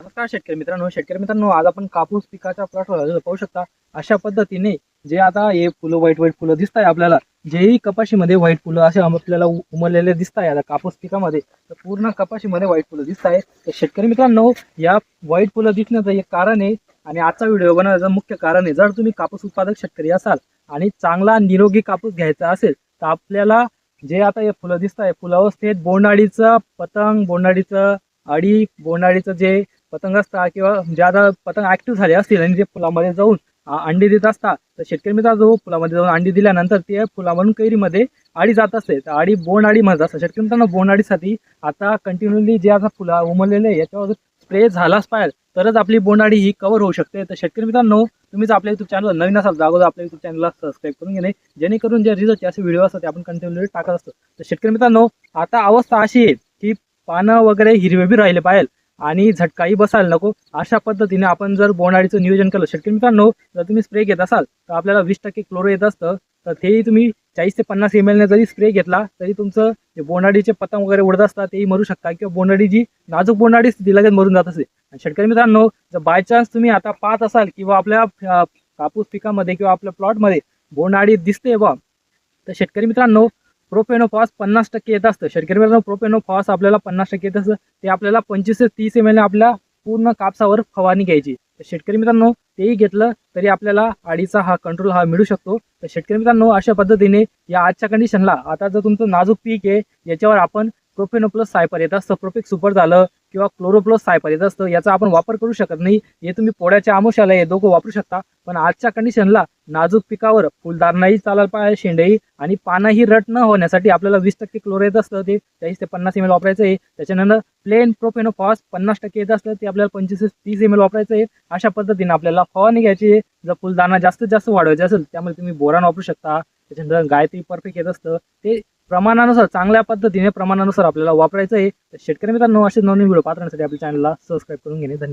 नमस्कार शेतकरी मित्रांनो. शेतकरी मित्रांनो आज आपण कापूस पिकाच्या प्लॉटवर पाहू शकता. अशा पद्धतीने जे आता हे फुलं व्हाईट व्हाईट फुलं दिसत आहे आपल्याला जेही कपाशीमध्ये व्हाईट फुलं असे आपल्याला उमरलेले दिसत आहे आता कापूस पिकामध्ये तर पूर्ण कपाशीमध्ये व्हाईट फुलं दिसत आहे तर शेतकरी मित्रांनो या व्हाईट फुलं दिसण्याचं एक कारण आहे आणि आजचा व्हिडिओ बनवण्याचं मुख्य कारण आहे जर तुम्ही कापूस उत्पादक शेतकरी असाल आणि चांगला निरोगी कापूस घ्यायचा असेल तर आपल्याला जे आता हे फुलं दिसत आहे फुलावस्थेत बोंडाळीचं पतंग बोंडाळीचं अडी बोंडाळीचं जे पतंग असतात किंवा जे आता पतंग ऍक्टिव्ह झाले असतील आणि ते फुलामध्ये जाऊन अंडी देत असतात तर शेतकरी मित्र जो फुलामध्ये जाऊन अंडी दिल्यानंतर ते फुलामधून कैरीमध्ये आडी जात असते. तर आडी बोंड आडी म्हणत असतात. शेतकरी मित्रांनो बोंड आडीसाठी आता कंटिन्युअली जे आता फुलं उमललेले आहे याच्यावर स्प्रे झालाच पाहिजे तरच आपली बोंडाडी ही कव्हर होऊ शकते. तर शेतकरी मित्रांनो तुम्हीच आपल्या युट्यूब चॅनल नवीन असाल तर अगोदर आपल्या युट्यूब चॅनलला सबस्क्राईब करून घेणे. जेणेकरून जे रिझल्ट असे व्हिडिओ असतात ते आपण कंटिन्युअली टाकत असतो. तर शेतकरी मित्रांनो आता अवस्था अशी आहे की पानं वगैरे हिरवे बी राहिले पाहिजे आणि झटकाही बसायला नको. अशा पद्धतीने आपण जर बोंडाळीचं नियोजन केलं शेतकरी मित्रांनो जर तुम्ही स्प्रे घेत असाल तर आपल्याला वीस टक्के क्लोरो येत असतं. तर तेही तुम्ही चाळीस ते पन्नास एम एलने जरी स्प्रे घेतला तरी तुमचं जे बोंडाडीचे पतंग वगैरे उडत असतात तेही मरू शकता किंवा बोंडाडी जी नाजूक बोंडाडी ती लगेच मरून जात असते आणि शेतकरी मित्रांनो जर बाय चान्स तुम्ही आता पाहत असाल किंवा आपल्या कापूस पिकामध्ये किंवा आपल्या प्लॉटमध्ये बोंडाडी दिसते बा तर शेतकरी मित्रांनो प्रोपेनोफॉस पन्नास टक्के येत असतं. शेतकरी मित्रांनो प्रोपेनोफॉस आपल्याला पन्नास टक्के येत असतं. ते आपल्याला पंचवीस ते तीस एम एल आपल्या पूर्ण कापसावर फवारणी घ्यायची. तर शेतकरी मित्रांनो तेही घेतलं तरी आपल्याला आडीचा हा कंट्रोल हा मिळू शकतो. तर शेतकरी मित्रांनो अशा पद्धतीने या आजच्या कंडिशनला आता जर तुमचं नाजूक पीक आहे याच्यावर आपण प्रोपेनो प्लस सायपर येत असतं प्रोपिक सुपर झालं किंवा क्लोरो प्लस सायपर येत असतं याचा आपण वापर करू शकत नाही. हे तुम्ही पोळ्याच्या आमोशाला हे दोघं वापरू शकता. पण आजच्या कंडिशनला नाजूक पिकावर फुलधारणाही चालायला पाहिजे शेंडेही आणि पानंही रट न होण्यासाठी आपल्याला वीस टक्के क्लोरो येत असतं. ते चाळीस ते पन्नास एम एल वापरायचं आहे. त्याच्यानंतर प्लेन प्रोपेनोफॉस पन्नास टक्के येत असतं ते आपल्याला पंचवीस ते तीस एम एल वापरायचं आहे. अशा पद्धतीने आपल्याला फवारणी घ्यायची आहे. जर फुलदाणा जास्तीत जास्त वाढवायचे असेल त्यामुळे तुम्ही बोरान वापरू शकता. त्याच्यानंतर गायत्री परफेक्ट येत असतं. ते प्रमाणानुसार चांगल्या पद्धतीने प्रमाणानुसार आपल्याला वापरायचं आहे. तर शेतकरी मित्रांनो असे नवीन व्हिडिओ पाहण्यासाठी आपल्या चॅनलला सबस्क्राईब करून घेणे धन्यवाद.